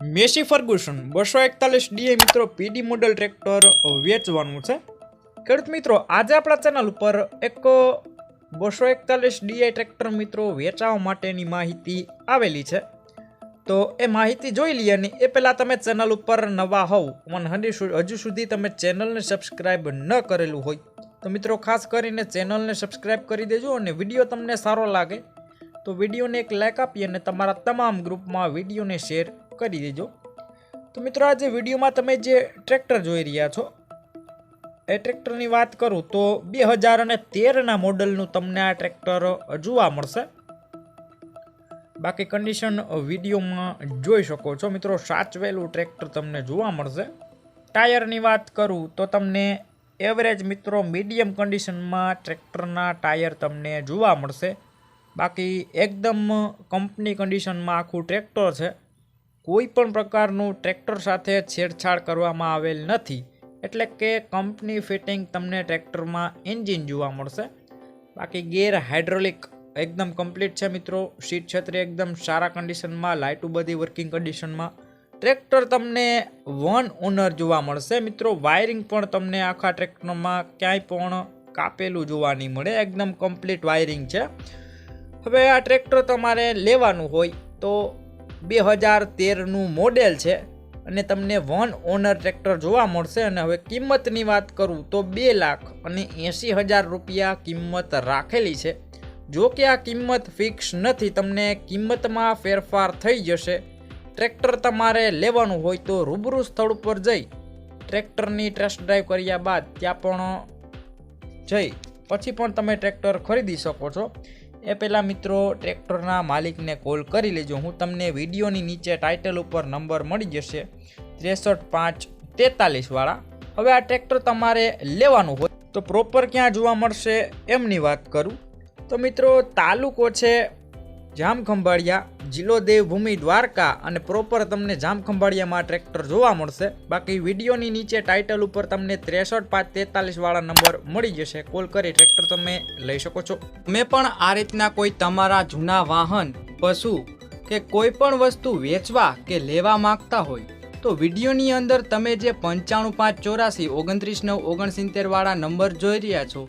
Massey Ferguson, બસો એકતાલીસ DA મિત્રો પીડી મોડલ ટ્રેક્ટર વેચવાનું છે. ખેડૂત મિત્રો, આજે આપણા ચેનલ ઉપર એક બસો એકતાલીસ ડીઆઈ ટ્રેક્ટર મિત્રો વેચાવા માટેની માહિતી આવેલી છે. તો એ માહિતી જોઈ લઈએ અને એ પહેલાં તમે ચેનલ ઉપર નવા હોવ, અને હજુ સુધી તમે ચેનલને સબસ્ક્રાઈબ ન કરેલું હોય, તો મિત્રો ખાસ કરીને ચેનલને સબસ્ક્રાઈબ કરી દેજો અને વીડિયો તમને સારો લાગે, તો વિડીયોને એક લાઇક આપી અને તમારા તમામ ગ્રુપમાં વિડીયોને શેર કરી દેજો. તો મિત્રો આજે વિડીયોમાં તમે જે ટ્રેક્ટર જોઈ રહ્યા છો, એ ટ્રેક્ટરની વાત કરું તો બે હજાર અને તેરના મોડલનું તમને આ ટ્રેક્ટર જોવા મળશે. બાકી કન્ડિશન વિડીયોમાં જોઈ શકો છો. મિત્રો સાચવેલું ટ્રેક્ટર તમને જોવા મળશે. ટાયરની વાત કરું તો તમને એવરેજ મિત્રો મીડિયમ કન્ડિશનમાં ટ્રેક્ટરના ટાયર તમને જોવા મળશે. બાકી એકદમ કંપની કન્ડિશનમાં આખું ટ્રેક્ટર છે. કોઈ પણ પ્રકારનું ટ્રેક્ટર સાથે છેડછાડ કરવામાં આવેલ નથી. એટલે કે કંપની ફિટિંગ તમને ટ્રેક્ટરમાં એન્જિન જોવા મળશે. બાકી ગેર હાઇડ્રોલિક એકદમ કમ્પ્લીટ છે મિત્રો. સીટ છત્રી એકદમ સારા કન્ડિશનમાં, લાઇટું બધી વર્કિંગ કન્ડિશનમાં. ટ્રેક્ટર તમને વન ઓનર જોવા મળશે મિત્રો. વાયરિંગ પણ તમને આખા ટ્રેક્ટરમાં ક્યાંય પણ કાપેલું જોવા નહીં મળે. એકદમ કમ્પ્લીટ વાયરિંગ છે. હવે આ ટ્રેક્ટર તમારે લેવાનું હોય તો બે હજાર તેરનું મોડેલ છે અને તમને વન ઓનર ટ્રેક્ટર જોવા મળશે અને હવે કિંમતની વાત કરું તો બે લાખ અને એંસી હજાર રૂપિયા કિંમત રાખેલી છે. જો કે આ કિંમત ફિક્સ નથી, તમને કિંમતમાં ફેરફાર થઈ જશે. ટ્રેક્ટર તમારે લેવાનું હોય તો રૂબરૂ સ્થળ ઉપર જઈ, ટ્રેક્ટરની ટેસ્ટ ડ્રાઈવ કર્યા બાદ ત્યાં પણ જઈ. પછી પણ તમે ટ્રેક્ટર ખરીદી શકો છો. એ પહેલાં મિત્રો, ટ્રેક્ટરના માલિકને કોલ કરી લેજો. હું તમને વિડીયોની નીચે ટાઇટલ ઉપર નંબર મળી જશે. ત્રેસઠ પાંચ તેતાલીસવાળા. હવે આ ટ્રેક્ટર તમારે લેવાનું હોય તો પ્રોપર ક્યાં જોવા મળશે, એમની વાત કરું. તો મિત્રો, તાલુકો છે જામખંભાળિયા. જિલ્લો દેવભૂમિ દ્વારકા અને પ્રોપર તમને જામખંભાળિયામાં ટ્રેક્ટર જોવા મળશે. બાકી વિડીયોની નીચે ટાઇટલ ઉપર તમને ત્રેસઠ પાંચ તેતાલીસ વાળા નંબર મળી જશે. કોલ કરી ટ્રેક્ટર તમે લઈ શકો છો. તમે પણ આ રીતના કોઈ તમારા જૂના વાહન, પશુ કે કોઈ પણ વસ્તુ વેચવા કે લેવા માંગતા હોય, તો વિડીયોની અંદર તમે જે પંચાણું પાંચ ચોરાસી, ઓગણત્રીસ નવ, ઓગણસિત્તેર વાળા નંબર જોઈ રહ્યા છો